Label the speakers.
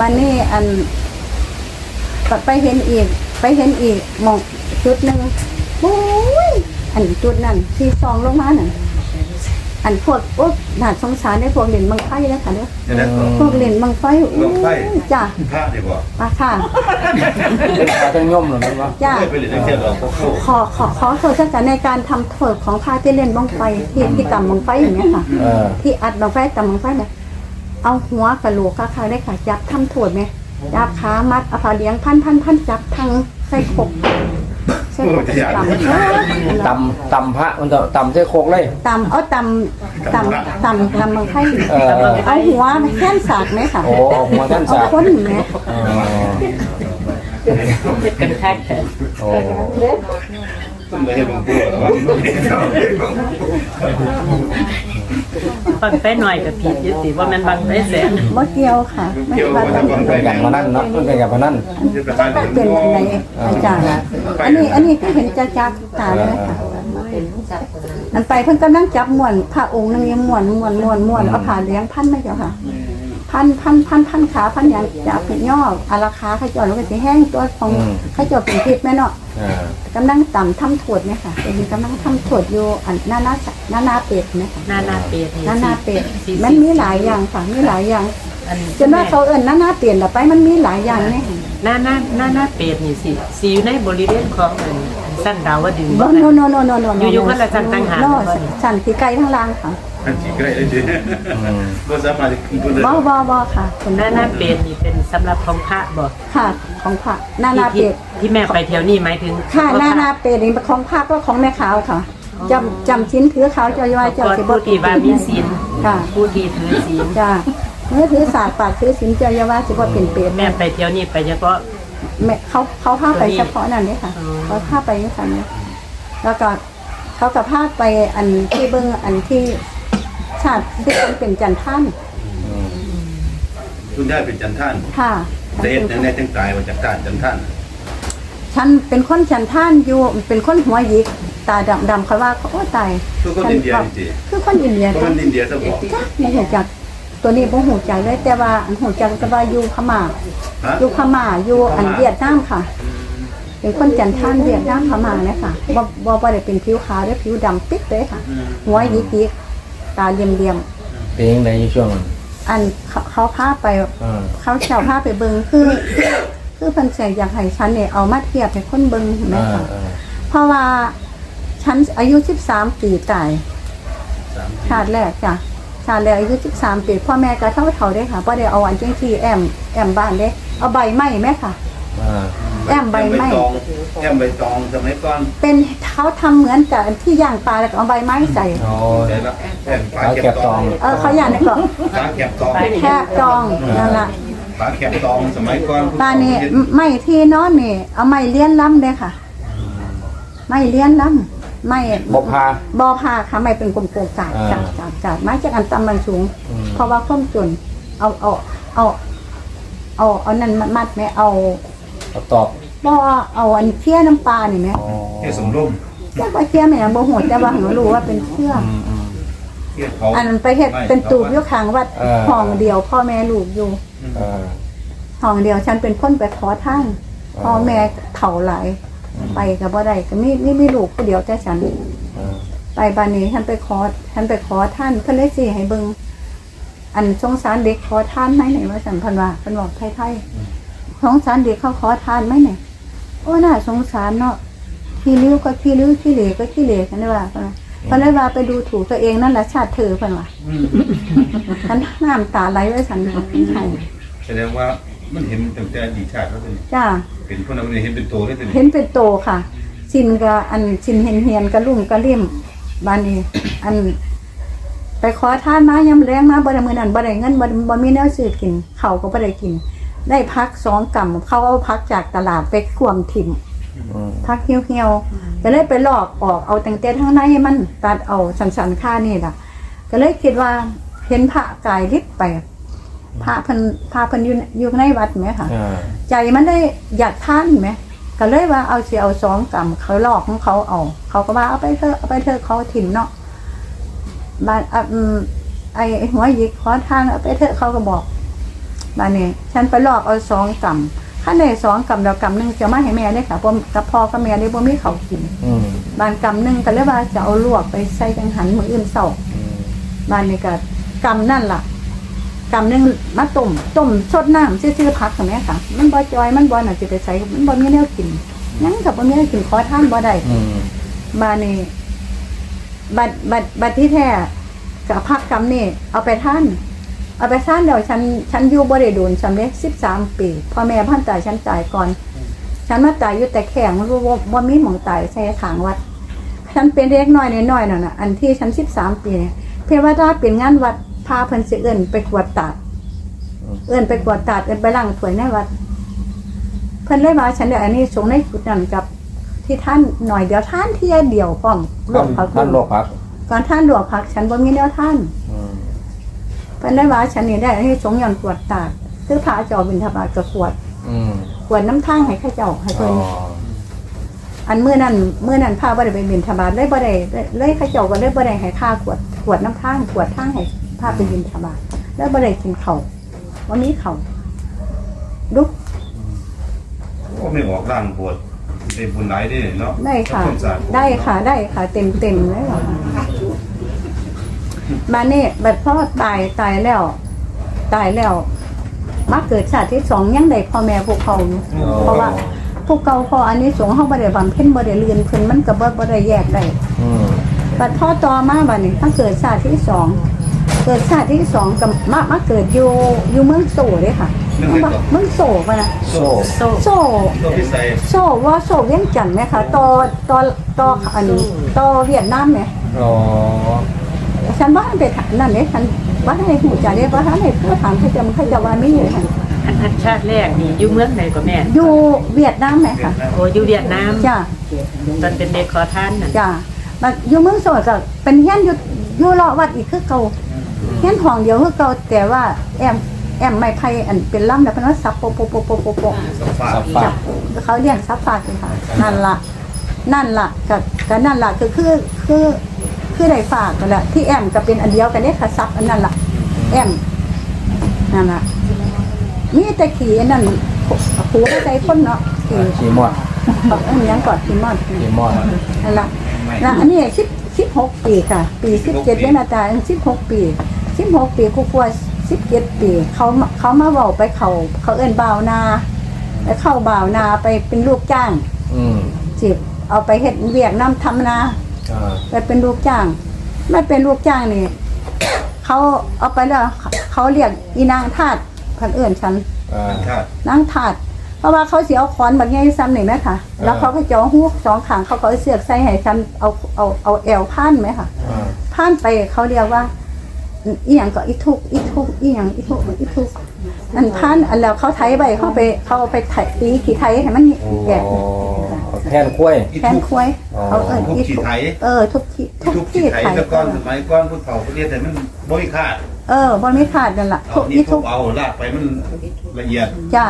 Speaker 1: บันนี้อันก็ไปเห็นอีก ไปเห็นอีกหมองจุดหนึ่งโอ้ยอันจุดนั้นที่ซองลงมาน่ะอันพวกโอ๊ยน่าสงสารได้พวกเล่นบังไฟนะคะเด้อ
Speaker 2: นี่นะ
Speaker 1: พวกเล่นบังไฟโอ้
Speaker 2: บั้งไฟ
Speaker 1: ยจ้ะ
Speaker 2: พระดีกว่า
Speaker 1: มาค่ะ
Speaker 3: เป็นขาตั้งย่อมหรือเปล่า
Speaker 1: จ้ะ
Speaker 2: เคยไปเรียนเที่ยวเราโคโค่
Speaker 1: ขอขอขอโทษท่านในการทำโทษของพระที่เล่นบังไฟที่ที่ต่ำบังไฟอย่างเงี้ยค่ะ
Speaker 3: เออ
Speaker 1: ที่อัดบังไฟต่ำบังไฟเนี่ย เอาหัวกระโหลกค่ะได้ค่ะจับทำโทษไหมจับขามัดเอาผ้าเลี้ยงพันพันพันจับทางใส่ขบใส่ขบต่ำ
Speaker 3: ตำตำพระมันจะตำใส่โคกเลย
Speaker 1: ต่ำเอาต่ำต่ำต่ำต่ำบังไฟ
Speaker 3: เออ
Speaker 1: เอาหัวแค่นสากไหมค่ะ
Speaker 3: โอ้เอาหัวท่าน
Speaker 1: เอา
Speaker 3: สาก
Speaker 1: ค้นไหม
Speaker 3: อ๋อ
Speaker 4: เป็นแท็ก
Speaker 3: โอ้
Speaker 2: ต้องไปให้หลวงปู่หรอวะ
Speaker 4: บังไฟหน่อยกับผิดอยุติว่ามันบังไฟแสน
Speaker 1: บ่เกี่ยวค่ะไม่
Speaker 2: เที่ยว
Speaker 1: ว่า
Speaker 2: มา
Speaker 1: จะ
Speaker 2: ก่อน
Speaker 3: เป็นการพนันเนาะมันเป็นการพนัน
Speaker 2: จะไปหาเรียน
Speaker 1: เป็นอันไหนอาจารย์อันนี้อันนี้ก็เห็นจะจักตาเลยค่ะอันไปเพิ่นกำลังจับม่วนพระองค์นึงยังม่วนม่วนม่วนม่วนเอาผ้าเลี้ยงพันไหมเจ้าค่ะ พันพันพันพันขาพันอย่างจับย่ออาราคาเขาเจาะแล้วก็สิแห้งตัวของเขาเจาะเป็นพิษแม่เนาะ
Speaker 3: เออกำ
Speaker 1: ลังต่ำทำโถดเนี่ยค่ะเป็นกำลังทำโถดอยู่อันหน้าหน้าหน้าหน้าเป็ดเนี่ยค่ะ
Speaker 4: หน้าหน้าเป็ด
Speaker 1: หน้าหน้าเป็ด
Speaker 4: สี่
Speaker 1: มันมีหลายอย่างค่ะมีหลายอย่าง
Speaker 4: อัน
Speaker 1: จนว่าเขาเอิ้นหน้าหน้าเปลี่ยนละไปมันมีหลายอย่างเนี่ยค่ะ
Speaker 4: หน้าหน้าหน้าหน้าเป็ดนี่สิสิอยู่ในบริเวณของอันอันสั้นดาวดึง
Speaker 1: โน
Speaker 4: บ่
Speaker 1: โน
Speaker 4: น่ะ
Speaker 1: โนโนโนโน
Speaker 4: อยู่ๆก็ละจันตั้งหาก
Speaker 1: โน่สันสีไก่ทั้งล่างค่ะ
Speaker 2: อันที่ใกล้เลยจีก็สามารถขึ้นไปเลย
Speaker 1: บ่บ่บ่ค่ะคน
Speaker 4: หน้าหน้าเป็ดนี่เป็นสำหรับของพระบ่
Speaker 1: ค่ะ ของพระหน้าหน้า
Speaker 4: ที่
Speaker 1: เป็ด
Speaker 4: ที่แม่ไปเที่ยวนี่หมายถึง
Speaker 1: ค่ะหน้าหน้าเป็ดนี่เป็นของพระก็ของแม่ขาวค่ะจำจำชิ้นถือขาวจะย่อยเจ้า
Speaker 4: ก่อน
Speaker 1: สิบ่
Speaker 4: ผู้ที่ว่ามีศีล
Speaker 1: ค่ะ
Speaker 4: ผู้ที่ถือศีล
Speaker 1: จ้า เมื่อถือศาสตร์ปากถือศีลเจ้าอย่าว่าสิบ่เป็นเป็ด
Speaker 4: แม่ไปเที่ยวนี่ไปเฉพาะ
Speaker 1: แม่เขาเขาพาไปเฉพาะนั่นนี่ค่ะ
Speaker 4: อ๋อ
Speaker 1: เขาพาไปนี่ค่ะเนี่ยแล้วก็เขาก็พาไปอันที่เบิ่งอันที่ชาติที่มันเป็นจันท่าน
Speaker 2: คุณได้เป็นจันท่าน
Speaker 1: ค่ะ
Speaker 2: เดชในจังตายมาจากท่านจันท่าน
Speaker 1: ฉันเป็นคนจันท่านอยู่เป็นคนหัวหยิกตาดำดำเขาว่าเขาโอ้ตาย
Speaker 2: คือคนอินเดียจริง
Speaker 1: คือคนอินเดีย
Speaker 2: ๆคนอินเดียสบอก
Speaker 1: จ้ะไม่หูจัก ตัวนี้บ่หูจักเลยแต่ว่าอันหูจักแต่ว่าอยู่พม่า
Speaker 2: ฮะ
Speaker 1: อยู่พม่าอยู่อันเวียดนามค่ะ เป็นคนจันท่านเวียดนามพม่าเลยค่ะบ่บ่บ่ได้เป็นผิวขาวได้ผิวดำปิดเลยค่ะหัวหยิกยิกตาเหลี่ยมเหลี่ยม
Speaker 3: เป็นยังไงอยู่ช่วงนั้น
Speaker 1: ๆอันเขาเขาพาไป
Speaker 3: เออ
Speaker 1: เขาเช่าพาไปเบิงคือคือเพิ่นใส่อยากให้ฉันเนี่ยเอามาเทียบให้คนเบิงเห็นไหม
Speaker 3: เออ
Speaker 1: คะ
Speaker 3: เออ
Speaker 1: เพราะว่าฉันอายุ 13 ปีตาย
Speaker 2: สาม
Speaker 1: ชาติแรกจ้ะ ชาติแรกอายุ13ปีพ่อแม่ก็เท่าเท่าๆได้ค่ะบ่ได้เอาอันจังที่แอมแอมบ้านเด้เอาใบไม้แม่ค่ะ
Speaker 3: เออ
Speaker 1: แอมใบไม้
Speaker 2: ตองแอมใบตองสมัยก่อน
Speaker 1: เป็นเขาทำเหมือนกับที่ย่างปลาแล้วก็เอาใบไม้ใส่
Speaker 3: โอ้
Speaker 2: ใช่ละแอมปลา
Speaker 3: เอา
Speaker 2: แค
Speaker 3: เก็
Speaker 2: บบต
Speaker 3: ต
Speaker 2: อ
Speaker 3: องง
Speaker 1: เออเขาย่างนี่ก็
Speaker 2: ปลาแคบตอง
Speaker 1: แคบจองนั่นล่ะ
Speaker 2: ปลาแคบตองสมัยก่อน
Speaker 1: ปลานี่ไม้ที่นอนนี่เอาไม้เลี้ยนล้ำเด้ค่ะ ไม้เลี้ยนล้ำ ไม้
Speaker 3: บกพา
Speaker 1: บอพาค่ะไม่เป็นกลมๆกาด
Speaker 3: อ่า
Speaker 1: กาดกาดกาดไม้จากอันตำมันสูง
Speaker 3: อืม
Speaker 1: เพราะว่าข้อมจนเอาเอาเอาเอาเอานั่นมัดมัดไหมเอา
Speaker 3: เอาตอบ
Speaker 1: บ่เอาอันเคี่ยน้ำปลานี่ไหม
Speaker 3: อ๋อ
Speaker 2: เที่ยวสมร่ม
Speaker 1: เรียกว่าเคี่ยแม่นบ่โหดแต่ว่าหนูรู้ว่าเป็นเคี่ย
Speaker 3: อืมอืม
Speaker 2: เที่ยวเขา
Speaker 1: อันนั้นไปเฮ็ดเป็นตูบอยู่ข้างวัด
Speaker 3: เออ
Speaker 1: ห้องเดียว พ่อแม่ลูกอยู่
Speaker 3: เออ
Speaker 1: ห้องเดียวฉันเป็นคนไปขอท่าน
Speaker 3: อ๋อ
Speaker 1: พ่อแม่เฒ่าหลาย ไปก็บ่ได้ก็มีมีมีลูกผู้เดียวแต่ฉัน
Speaker 3: เออ
Speaker 1: ไปบ้านนี้ฉันไปขอฉันไปขอท่านเพิ่นเลยสิให้เบิ่งอันสงสารเด็กขอท่านไหมไหนว่าสันเพันว่าเพิ่นบอกไทยๆสงสารเด็กเขาขอทานไหมไหนโอ้น่าสงสารเนาะขี้ริ้วก็ขี้ริ้วขี้เหร่ก็ขี้เหร่กันได้ว่าเพิ่นว่าเพิ่นเลยว่าไปดูถูกตัวเองนั่นแหละชาติเธอเพิ่นว่าฉันน้ำตาไหลไว้สันใช่
Speaker 2: แสดงว่า มันเห็นตั้งแต่อดีตชาติแล้วเป็น
Speaker 1: จ้า
Speaker 2: เป็นคนนั้นเห็นเป็นโตได้เป็น
Speaker 1: เห็นเป็นโตค่ะ ชินกับอันชินเห็นเฮียนกับลุ่มกับลิ่มบ้านนี้ อัน ไปขอทานมายำแรงมาบ่ได้มื้อนั้นบ่ได้เงินบ่บ่มีแนวซื้อกินข้าวก็บ่ได้กิน ได้พักสองกำเขาเอาพักจากตลาดไปขวมถิ่ม
Speaker 3: อืม
Speaker 1: พักเหี่ยวๆก็เลยไปลอกออกเอาตั้งแต่ข้างในมันตัดเอาสันๆค่านี่ล่ะ ก็เลยคิดว่าเห็นพระกายลิบไป พระเพิ่นพระเพิ่นอยู่อยู่ในวัดไหมค่ะ
Speaker 3: เออ
Speaker 1: ใจมันได้อยากท่านไหมก็เลยว่าเอาเสียเอาสองกำเขาลอกของเขาเอา เขาก็ว่าเอาไปเถอะเอาไปเถอะเขาถิ่มเนาะบ้านอะอืมไอหัวหยิกขอทานเอาไปเถอะเขาก็บอกบานนี้ฉันไปลอกเอาสองกำข้าในสองกำแล้วกำหนึ่งจะมาให้แม่ได้ค่ะเพราะกับพ่อกับแม่ได้บ่มีเขาวกิน
Speaker 3: อืม
Speaker 1: บานกำหนึ่งก็เลยว่าจะเอาลวกไปใส่กังหันมืออื่นเศร้า
Speaker 3: อืม
Speaker 1: บานนี้ก็กำนั่นล่ะ กำหนึ่งมาต้มต้มสดน้ำซื่อๆพักค่ะแม่ค่ะ มันบ่จอยมันบ่น่ะจะไปใส่มันบ่มีแนวกินหยังกับบ่มีแนวกินขอทานบ่ได้
Speaker 3: อืม
Speaker 1: บานนี้บัดบัดบัดที่แท้กับพักกำนี่เอาไปท่าน เอาไปท่านเดี๋ยวฉันฉันอยู่บริดูนฉันเล็กสิบสามปีพ่อแม่พันตายฉันตายก่อน ฉันมาตายอยู่แต่แข็งรู้ว่าว่ามีหมองตายใส่ขางวัด ฉันเป็นเล็กน้อยน้อยๆนั่นน่ะอันที่ฉันสิบสามปีเนี่ยเทวดาเป็นงานวัดพาเพิ่นสิเอิ้นไปกวดตาดเอิ้นไปกวดตาดเอิ้นไปล้างถ้วยในวัด เพิ่นเลยว่าฉันเดี๋ยวอันนี้สงในจุดนั้นกับ ที่ท่านหน่อยเดียวท่านเที่ยเดียวพร้อมหลวงพัก
Speaker 3: ท่านโลกพัก
Speaker 1: ก่อนท่านหลวงพักฉันบ่มีแนวท่าน
Speaker 3: อืม
Speaker 1: เพิ่นได้ว่าฉันนี่ได้อันนี้สงส์หย่อนกวดตาดคือพระเจ้าบิณฑบาตก็กวด
Speaker 3: อืม
Speaker 1: กวดน้ำทางให้ข้าเจ้าให้
Speaker 3: อ๋
Speaker 1: เพิ่
Speaker 3: อน
Speaker 1: อันมื้อนั้นมื้อนั้นพาบ่ได้ไปบิณฑบาตเลยบ่ได้เลยข้าเจ้าก็เลยบ่ได้ให้ค่ากวดกวดน้ำทางกวดทางให้ พาไปบิณฑบาตแล้วบ่ได้กินข้าวบ่มีข้าวลุก
Speaker 2: โอ้ไม่ออกร่างปวดเป็นบุญไหลได้เนาะ
Speaker 1: ได้ค่ะ
Speaker 2: ทำวามสอา
Speaker 1: ได้ค่ะ ได้ค่ะ เต็มเต็มเลยเหรอค่ะมาเนี่ยบัดพ่อตายตายแล้ว ตายแล้ว มาเกิดชาติที่สองยังได้พ่อแม่พวกเขาอยู่เพราะว่าพวกเก่าพออันนี้สงฆ์เขาบ่ได้บำเพ็ญบ่ได้เรียนเพิ่นมันก็บ่บ่ได้แยกได้
Speaker 3: อืม
Speaker 1: บัดพ่อต่อมาบัดนี้มาเกิดชาติที่สอง เกิดชาติที่สองกับมามาเกิดอยู่อยู่เมืองโซเด้ค่ะ เมืองโซป่ะนะ
Speaker 3: โซ่
Speaker 4: โซ่
Speaker 1: โซ
Speaker 2: ตัวพิเศษ
Speaker 1: โซว่าโซเวียงจันทน์ไหมคะต่อต่อต่ออันต่อเวียดนามไหม
Speaker 3: อ๋อ
Speaker 1: ฉันว่าให้ไปถามนั่นเนี่ยฉันว่าให้หูจ่าเนี่ยว่าให้เพื่อถามเขาจะมันเขาจะว่าไม่อยู่ค่ะ
Speaker 4: อันอันชาติแรกนี่อยู่เมืองไหนก็แม่
Speaker 1: อยู่เวียดนามไหมคะ
Speaker 4: โอ้อยู่เวียดนาม
Speaker 1: จ้า
Speaker 4: ตอนเป็นเด็กขอทานน่ะ
Speaker 1: จ้าบัดอยู่เมืองโซนก็เป็นเฮี้ยนอยู่อยู่เลาะวัดอีกคือเก่า เฮี้ยนห้องเดียวคือเก่าแต่ว่าแอมแอมไม้ไผ่อันเป็นลำแล้วเป็นว่าซับโปะโปะโปะโปะโปะโปะ
Speaker 2: สัมภา
Speaker 3: สั
Speaker 2: ษ
Speaker 3: บ
Speaker 2: ณ์
Speaker 3: ปะ
Speaker 1: จับเขาเรียกซับฟาดเลยค่ะนั่นละนั่นละก็ก็นั่นละคือคือคือคือได้ฝากกันแหละที่แอมก็เป็นอันเดียวกันเนี่ยค่ะซับอันนั้นละแอมนั่นละนี่แต่ขี่อันนั้นหูไม่ใจพ่นเนาะขี่
Speaker 3: ขี่มอด
Speaker 1: บอกอันยังก่อนขี่มอด
Speaker 3: ขี่มอด
Speaker 1: นั่นละแล้วอันนี้สิบสิบหกปีค่ะ ปีสิบเจ็ดเนี่ยนะจ๊ะสิบหกปี สิบหกปีกูกลัวสิบเจ็ดปี เขามาเขามาบอกไปเขา เขาเอิ้นบ่าวนาไปเข้าบ่าวนาไปเป็นลูกจ้าง
Speaker 3: อืม
Speaker 1: จีบเอาไปเฮ็ดเวียกน้ำทำนา
Speaker 3: อ่า
Speaker 1: ไปเป็นลูกจ้างไม่เป็นลูกจ้างนี่ เขาเอาไปแล้วเขาเรียกอีนางทาสพันเอื่นฉัน
Speaker 3: อ่า
Speaker 2: คาด
Speaker 1: นางทาสเพราะว่าเขาเสียเอาขอนแบบนี้ซ้ำหนึ่งไหมคะแล้วเขาก็จะเอาหูกสองขางเขาก็เอาเสือกใส่ให้ฉันเอาเอาเอาแอวพันไหมคะ
Speaker 3: อ่า
Speaker 1: พันไปเขาเรียกว่า อีหยังก็อีทุกอีทุกอีหยังอีทุกอีทุกอันพันอันแล้วเขาไถใบเขาไปเขาเอาไปไถตีขี้ไถให้มัน
Speaker 3: โอ้
Speaker 1: แก่
Speaker 3: แทนกล้วย
Speaker 2: อี
Speaker 1: แทน
Speaker 2: ทุก
Speaker 1: ควาย
Speaker 3: อ๋อ
Speaker 1: เขาเอิ้น
Speaker 2: ทุก
Speaker 1: อี
Speaker 2: ขี้
Speaker 1: ทุก
Speaker 2: ไถ
Speaker 1: เออทุกขี้ทุก
Speaker 2: ทุก
Speaker 1: ขี้
Speaker 2: ขี้ไถ
Speaker 1: ไถ
Speaker 2: แต่ก่อนสมัยก่อนผู้เฒ่าเขาเรียกแต่มันบ่มีคาด
Speaker 1: เออบนไม่ขาดนั่นแหละ
Speaker 2: เอา
Speaker 1: ทุก
Speaker 2: นี่
Speaker 1: อี
Speaker 2: ทุ
Speaker 1: ทุ
Speaker 2: บ
Speaker 1: ก
Speaker 2: เอาลากไปมันละเอียด
Speaker 1: จ้า